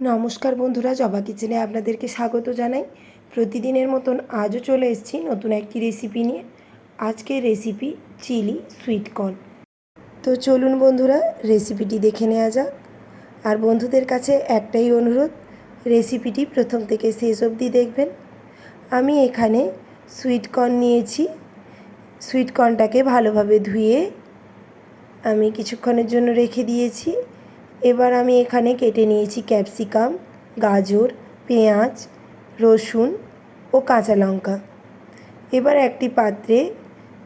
নমস্কার বন্ধুরা, জবা কিচেনে আপনাদেরকে স্বাগত জানাই। প্রতিদিনের মতন আজও চলে এসেছি নতুন একটি রেসিপি নিয়ে। আজকের রেসিপি চিলি সুইট কর্ন তো চলুন বন্ধুরা রেসিপিটি দেখে নেওয়া যাক। আর বন্ধুদের কাছে একটাই অনুরোধ রেসিপিটি প্রথম থেকে শেষ অবধি দেখবেন। আমি এখানে সুইট কর্ন নিয়েছি। সুইট কর্নটাকে ভালোভাবে ধুয়ে আমি কিছুক্ষণের জন্য রেখে দিয়েছি। এবার আমি এখানে কেটে নিয়েছি ক্যাপসিকাম, গাজর, পেঁয়াজ, রসুন ও কাঁচা লঙ্কা। এবার একটি পাত্রে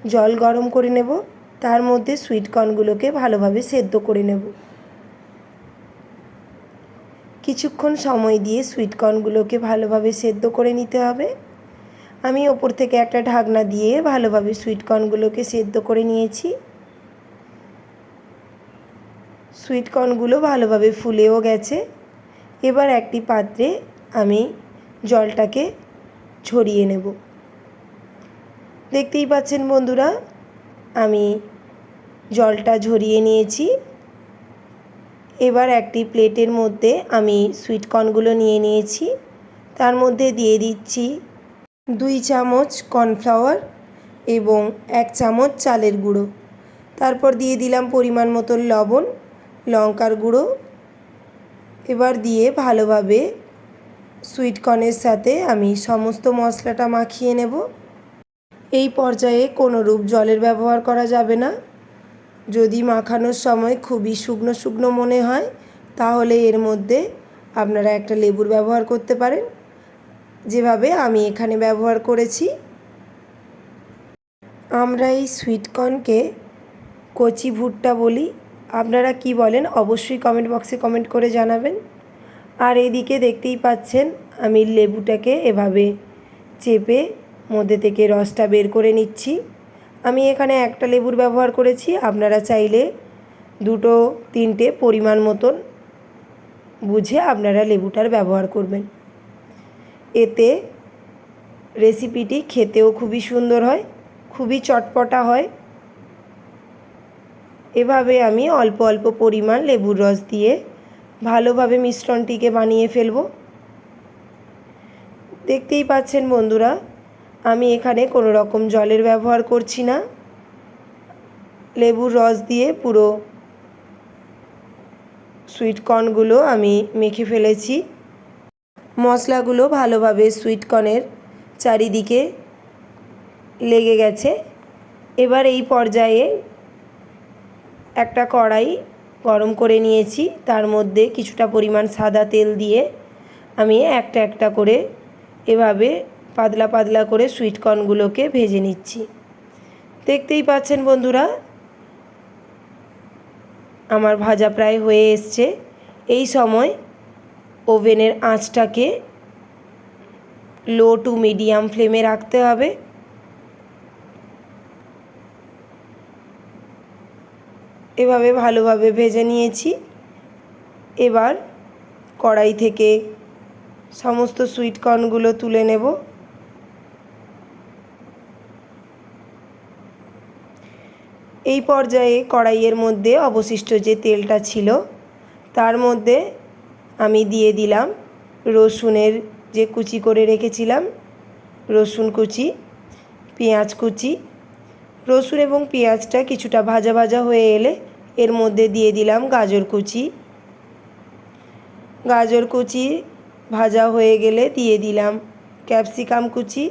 জল গরম করে নেব, তার মধ্যে সুইট কর্নগুলোকে ভালোভাবে সেদ্ধ করে নেব। কিছুক্ষণ সময় দিয়ে সুইট কর্নগুলোকে ভালোভাবে সেদ্ধ করে নিতে হবে। আমি ওপর থেকে একটা ঢাকনা দিয়ে ভালোভাবে সুইট কর্নগুলোকে সেদ্ধ করে নিয়েছি। সুইট কর্নগুলো ভালোভাবে ফুলেও গেছে। এবার একটি পাত্রে আমি জলটাকে ছড়িয়ে নেব। দেখতেই পাচ্ছেন বন্ধুরা, আমি জলটা ঝরিয়ে নিয়েছি। এবার একটি প্লেটের মধ্যে আমি সুইটকর্নগুলো নিয়ে নিয়েছি। তার মধ্যে দিয়ে দিচ্ছি দুই চামচ কর্নফ্লাওয়ার এবং এক চামচ চালের গুঁড়ো। তারপর দিয়ে দিলাম পরিমাণ মতো লবণ। লঙ্কার গুঁড়ো। এবার দিয়ে ভালোভাবে সুইট কর্নের সাথে আমি সমস্ত মশলাটা মাখিয়ে নেব। এই পর্যায়ে কোনো রূপ জলের ব্যবহার করা যাবে না। যদি মাখানোর সময় খুবই শুকনো শুকনো মনে হয়, তাহলে এর মধ্যে আপনারা একটা লেবুর ব্যবহার করতে পারেন। যেভাবে আমি এখানে ব্যবহার করেছি। আমরা এই সুইটকর্নকে কচি ভুট্টা বলি। আপনারা কি বলেন, অবশ্যই কমেন্ট বক্সে কমেন্ট করে জানাবেন। আর এদিকে দেখতেই পাচ্ছেন, আমি লেবুটাকে এভাবে চেপে মধ্যে থেকে রসটা বের করে নিচ্ছি। আমি এখানে একটা লেবুর ব্যবহার করেছি, আপনারা চাইলে দুটো, তিনটে পরিমাণ মতন বুঝে আপনারা লেবুটার ব্যবহার করবেন। এতে রেসিপিটি খেতেও খুবই সুন্দর হয়, খুবই চটপটা হয়। এভাবে আমি অল্প অল্প পরিমাণ লেবুর রস দিয়ে ভালোভাবে মিশ্রণটিকে বানিয়ে ফেলব। দেখতেই পাচ্ছেন বন্ধুরা, আমি এখানে কোনো রকম জলের ব্যবহার করছি না। লেবুর রস দিয়ে পুরো সুইট কর্নগুলো আমি মেখে ফেলেছি। মশলাগুলো ভালোভাবে সুইট কর্নের চারিদিকে লেগে গেছে। এবার এই পর্যায়ে একটা কড়াই গরম করে নিয়েছি। তার মধ্যে কিছুটা পরিমাণ সাদা তেল দিয়ে আমি একটা একটা করে এভাবে পাতলা পাতলা করে সুইট কর্নগুলোকে ভেজে নিচ্ছি। দেখতেই পাচ্ছেন বন্ধুরা, আমার ভাজা প্রায় হয়ে এসছে। এই সময় ওভেনের আঁচটাকে লো টু মিডিয়াম ফ্লেমে রাখতে হবে। এভাবে ভালোভাবে ভেজে নিয়েছি। এবার কড়াই থেকে সমস্ত সুইট কর্নগুলো তুলে নেব। এই পর্যায়ে কড়াইয়ের মধ্যে অবশিষ্ট যে তেলটা ছিল, তার মধ্যে আমি দিয়ে দিলাম রসুনের যে কুচি করে রেখেছিলাম, রসুন কুচি, পেঁয়াজ কুচি রসুন এবং পেঁয়াজটা কিছুটা ভাজা ভাজা হয়ে এলে এর মধ্যে দিয়ে দিলাম গাজর কুচি। গাজর কুচি ভাজা হয়ে গেলে দিয়ে দিলাম ক্যাপসিকাম কুচি।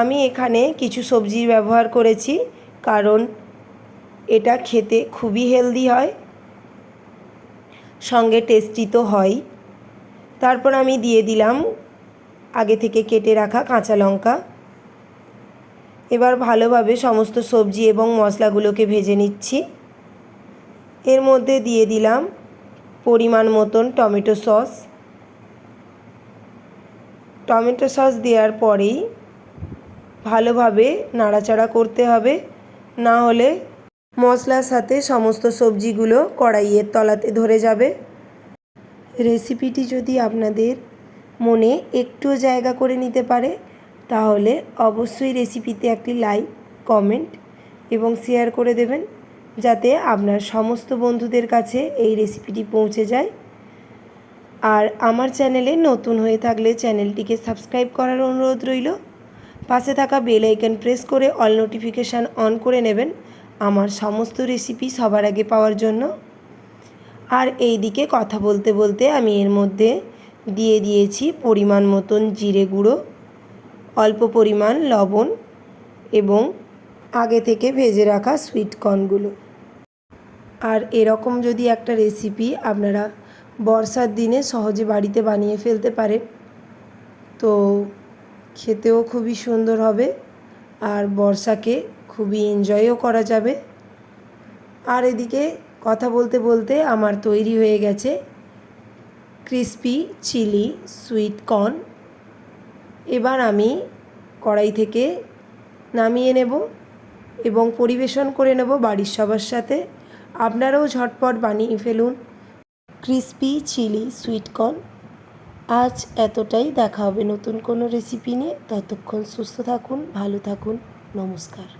আমি এখানে কিছু সবজির ব্যবহার করেছি কারণ এটা খেতে খুবই হেলদি হয়, সঙ্গে টেস্টি তো হয় তারপর আমি দিয়ে দিলাম আগে থেকে কেটে রাখা কাঁচা লঙ্কা। এবার ভালোভাবে সমস্ত সবজি এবং মশলাগুলোকে ভেজে নিচ্ছি। এর মধ্যে দিয়ে দিলাম পরিমাণ মতন টমেটো সস। টমেটো সস দেওয়ার পরেই ভালোভাবে নাড়াচাড়া করতে হবে। না হলে মশলার সাথে সমস্ত সবজিগুলো কড়াইয়ের তলাতে ধরে যাবে। রেসিপিটি যদি আপনাদের মনে একটুও জায়গা করে নিতে পারে, তাহলে অবশ্যই রেসিপিতে একটি লাইক কমেন্ট এবং শেয়ার করে দেবেন, যাতে আপনার সমস্ত বন্ধুদের কাছে এই রেসিপিটি পৌঁছে যায়। আর আমার চ্যানেলে নতুন হয়ে থাকলে চ্যানেলটিকে সাবস্ক্রাইব করার অনুরোধ রইল। পাশে থাকা বেল আইকন প্রেস করে অল নোটিফিকেশান অন করে নেবেন আমার সমস্ত রেসিপি সবার আগে পাওয়ার জন্য। আর এই দিকে কথা বলতে বলতে আমি এর মধ্যে দিয়ে দিয়েছি পরিমাণ মতন জিরে গুঁড়ো, অল্প পরিমাণ লবণ এবং আগে থেকে ভেজে রাখা সুইট কর্নগুলো আর এরকম যদি একটা রেসিপি আপনারা বর্ষার দিনে সহজে বাড়িতে বানিয়ে ফেলতে পারেন, তো খেতেও খুবই সুন্দর হবে আর বর্ষাকে খুবই এনজয়ও করা যাবে। আর এদিকে কথা বলতে বলতে আমার তৈরি হয়ে গেছে ক্রিসপি চিলি সুইট কর্ন। এবার আমি কড়াই থেকে নামিয়ে নেব এবং পরিবেশন করে নেব বাড়ির সবার সাথে। আপনারাও ঝটপট বানিয়ে ফেলুন ক্রিসপি চিলি সুইট কর্ন। আজ এতটাই, দেখা হবে নতুন কোনো রেসিপি নিয়ে। ততক্ষণ সুস্থ থাকুন, ভালো থাকুন, নমস্কার।